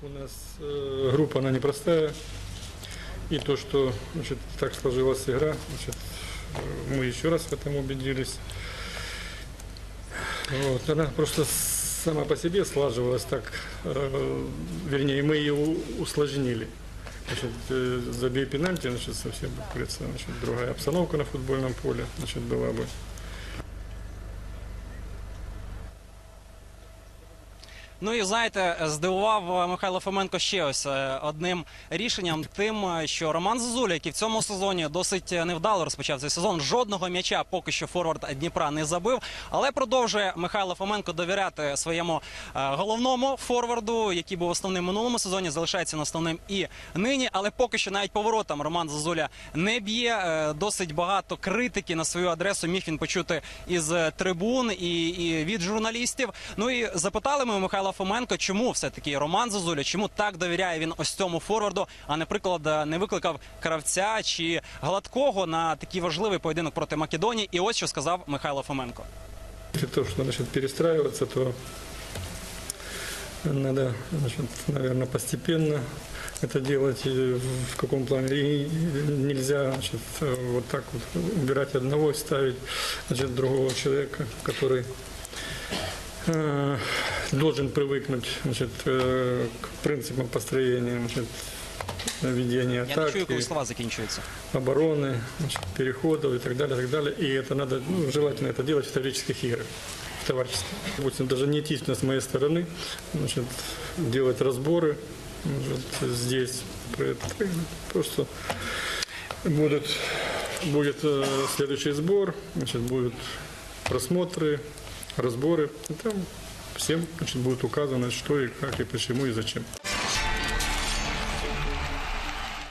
У нас э, группа, она непростая. И то, что значит, так сложилась игра, значит, мы еще раз в этом убедились. Вот, она просто сама по себе слаживалась так, э, вернее, мы ее усложнили. Значит, э, забей пенальти, значит, совсем, как говорится, значит, другая обстановка на футбольном поле, значит, была бы. Ну і знаєте, здивував е, Михайло Фоменко ще ось е, одним рішенням, тим, е, що Роман Зозуля, який в цьому сезоні досить невдало розпочав цей сезон, жодного м'яча поки що форвард Дніпра не забив, але продовжує Михайло Фоменко довіряти своєму головному форварду, який був основним минулому сезоні, залишається основним і нині. Але поки що навіть поворотом Роман Зозуля не б'є. Досить багато критики на свою адресу міг він почути із трибун і, і від журналістів. Ну і запитали ми у Михайла Фоменко, чому все таки Роман Зозуля, чому так довіряє він ось цьому форварду, а наприклад, е, не викликав кравця чи гладкого на такий важливий поєдинок проти Македонії. І ось що сказав Михайло Фоменко. Если то, что значит перестраиваться, то надо, значит, наверное, постепенно это делать. И в каком плане? И нельзя, значит, вот так вот убирать одного и ставить, значит, другого человека, который э, должен привыкнуть, значит, э, к принципам построения, значит, ведения Я не чую, атаки коли слова закінчуються. обороны, значит, переходов и так далее, так далее. И это надо, ну, желательно это делать в товарищеских играх, в товариществе. Допустим, даже не этично с моей стороны, значит, делать разборы значит, здесь. Просто будут, будет э, следующий сбор, значит, будут просмотры, разборы. И там всем значит, будет указано, что и как, и почему, и зачем.